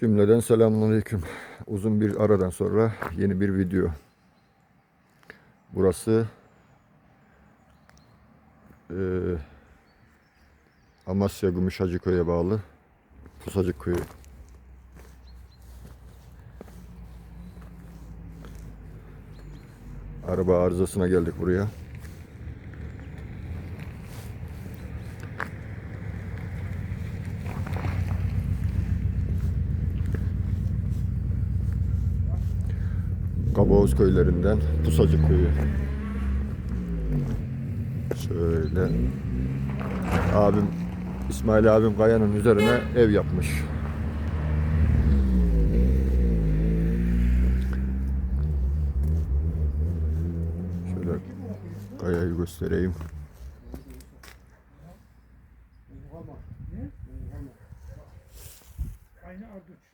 Cümleden selamünaleyküm. Uzun bir aradan sonra yeni bir video. Burası eee Amasya Gümüşhacıköy'e bağlı Pusacık Köyü. Araba arızasına geldik buraya. Kabaoz köylerinden Pusacık köyü. Şöyle. Abim İsmail abim kayanın üzerine ev yapmış. Şöyle kayayı göstereyim. Aynı arduç.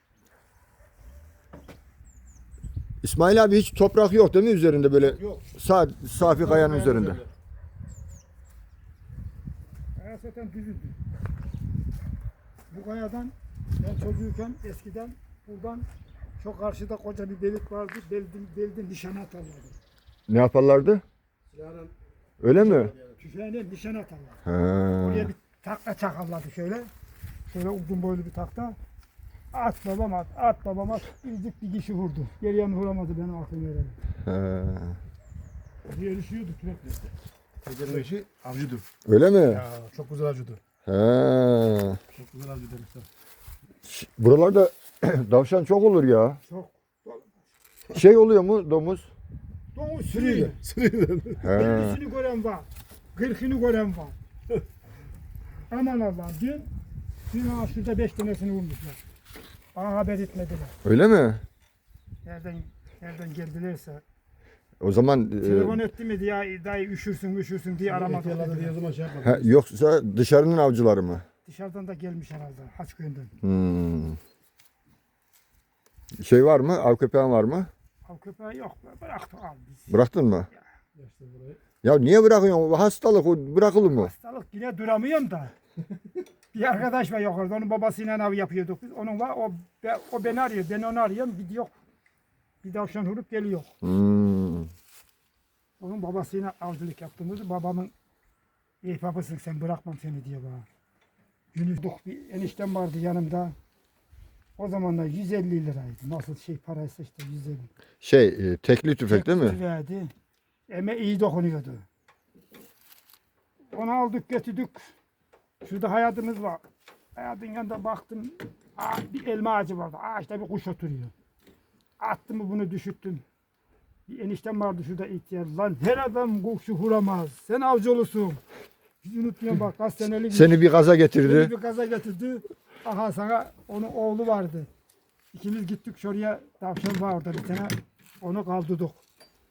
İsmail abi hiç toprak yok değil mi üzerinde böyle Yok. sa safi kayanın üzerinde? Kaya zaten düzüldü. Bu kayadan ben çocuğuyken eskiden buradan çok karşıda koca bir delik vardı. Beldi, beldi nişana atarlardı. Ne yaparlardı? Yarın Öyle mi? tüfeğine nişan atarlar. He. Oraya bir takla çakarlardı şöyle. Şöyle uzun boylu bir takta. At babam at, at babam at. İzlik bir kişi vurdu. Geriye vuramadı benim aklım vereli. He. Düşüyordu sürekli. Tekerin işi avcıdır. Öyle mi? Ya çok güzel avcıdır. He. Çok güzel avcı demişler. Buralarda davşan çok olur ya. Çok. Şey oluyor mu domuz? Domuz sürüyor. Sürüyle. He. 50'sini gören var. 40'ını gören var. Aman Allah'ım dün, dün şurada 5 tanesini vurmuşlar. Bana haber etmediler. Öyle mi? Nereden nereden geldilerse. O zaman e, Telefon etti mi diye dayı üşürsün üşürsün diye aramadık. Aramadı dediler. diye zaman şey yapmadı. he, yoksa dışarının avcıları mı? Dışarıdan da gelmiş herhalde Haçköy'den. Hmm. Şey var mı? Av köpeğin var mı? Av köpeği yok bıraktı al biz. Bıraktın mı? Burayı. Ya niye bırakıyorsun? O Hastalık o bırakılır mı? Hastalık yine duramıyorum da. bir arkadaş var yukarıda onun babasıyla av yapıyorduk biz. Onun var o, o beni arıyor ben onu arıyorum gidiyor. Bir tavşan vurup geliyor. Hmm. Onun babasıyla avcılık yaptığımızda babamın ey babasın sen bırakmam seni diye bana. Günü dok bir eniştem vardı yanımda. O zamanlar 150 liraydı. Nasıl şey paraysa işte 150. Şey e, tekli tüfek değil mi? Verdi. Eme iyi dokunuyordu. Onu aldık götürdük. Şurada hayatımız var. Hayatın yanında baktım. Aa, bir elma ağacı vardı. Ağaçta bir kuş oturuyor. Attım mı bunu düşürttüm. Bir eniştem vardı şurada ihtiyar. Lan her adam kuşu vuramaz. Sen avcılırsın. Hiç unutmuyorum bak kaç senelik. Seni bir gaza getirdi. bir gaza getirdi. Aha sana onun oğlu vardı. İkimiz gittik şuraya tavşan var orada bir tane. Onu kaldırdık.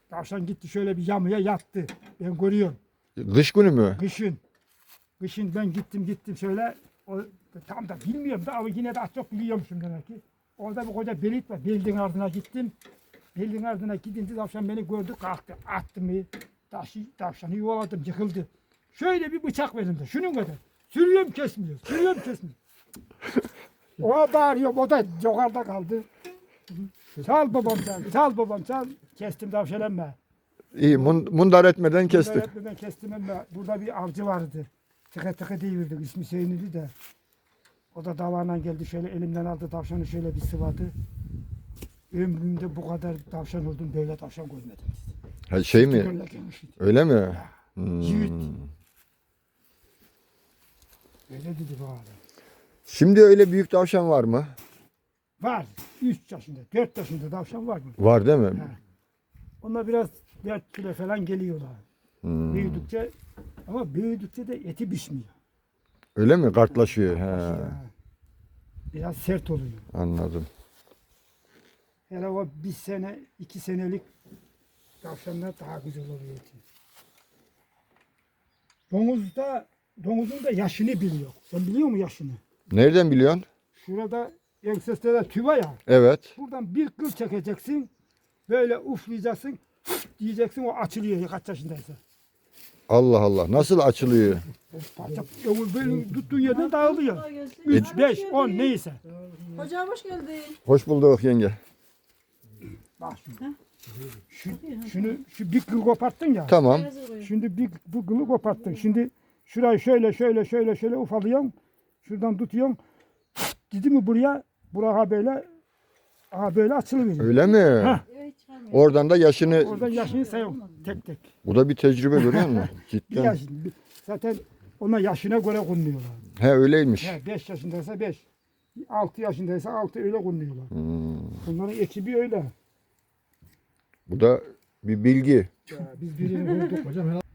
Tavşan gitti şöyle bir yamaya yattı. Ben görüyorum. Kış günü mü? Kışın. Kışın ben gittim gittim şöyle. O, tam da bilmiyorum da ama yine de az çok biliyormuşum demek ki. Orada bir koca belik var. Belin ardına gittim. Belin ardına gidince tavşan beni gördü kalktı. Attı mı? Taşı, tavşanı yuvaladım yıkıldı. Şöyle bir bıçak verildi. Şunun kadar. Sürüyorum kesmiyor. Sürüyorum kesmiyor. o bağırıyor. O da yukarıda kaldı. Çal babam çal. Çal babam çal. Kestim tavşan emme. İyi mun- mundar etmeden kestik. Ben kestim ama burada bir avcı vardı. Tıkı tıkı diyordu ismi Hüseyin'di de. O da davarla geldi şöyle elimden aldı tavşanı şöyle bir sıvadı. Ömrümde bu kadar tavşan oldum böyle tavşan görmedim. Ha, şey mi? Böyle. Öyle mi? Hmm. Yiğit. Öyle dedi bu adam. Şimdi öyle büyük tavşan var mı? Var. 3 yaşında, 4 yaşında tavşan var mı? Var değil mi? Ha. Onlar biraz 4 kilo falan geliyorlar. Hmm. Büyüdükçe ama büyüdükçe de eti pişmiyor. Öyle mi? Kartlaşıyor. He. Biraz sert oluyor. anladım. Hele o bir sene, iki senelik tavşanlar daha güzel oluyor eti. Domuzda, domuzun da yaşını biliyor. Sen biliyor musun yaşını? Nereden biliyorsun? Şurada enseste de tüva ya. Evet. Buradan bir kıl çekeceksin. Böyle uflayacaksın. diyeceksin o açılıyor kaç yaşındaysa. Allah Allah. Nasıl açılıyor? Parça böyle tuttuğun yerden dağılıyor. 3, 5, 10 neyse. Hocam hoş geldin. Hoş bulduk yenge. Bak şimdi. Şu, şunu şu bir kıl koparttın ya. Tamam. Şimdi bir bu kılı koparttın. Şimdi şurayı şöyle şöyle şöyle şöyle ufalıyorsun. Şuradan tutuyorsun. Gidi mi buraya? Buraya böyle aha böyle açılıveriyor. Öyle mi? Heh. Oradan da yaşını Oradan yaşını sayıyorsun tek tek. bu da bir tecrübe görüyor musun? Cidden. yaş, zaten ona yaşına göre konuluyorlar. He öyleymiş. He, 5 yaşındaysa 5. 6 yaşındaysa 6 öyle konuluyorlar. Hmm. Bunların ekibi öyle. Bu da bir bilgi. Ya, biz birini bulduk. Hocam herhalde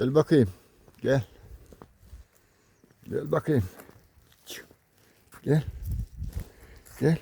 Gel bakayım. Gel. Gel bakayım. Gel. Gel.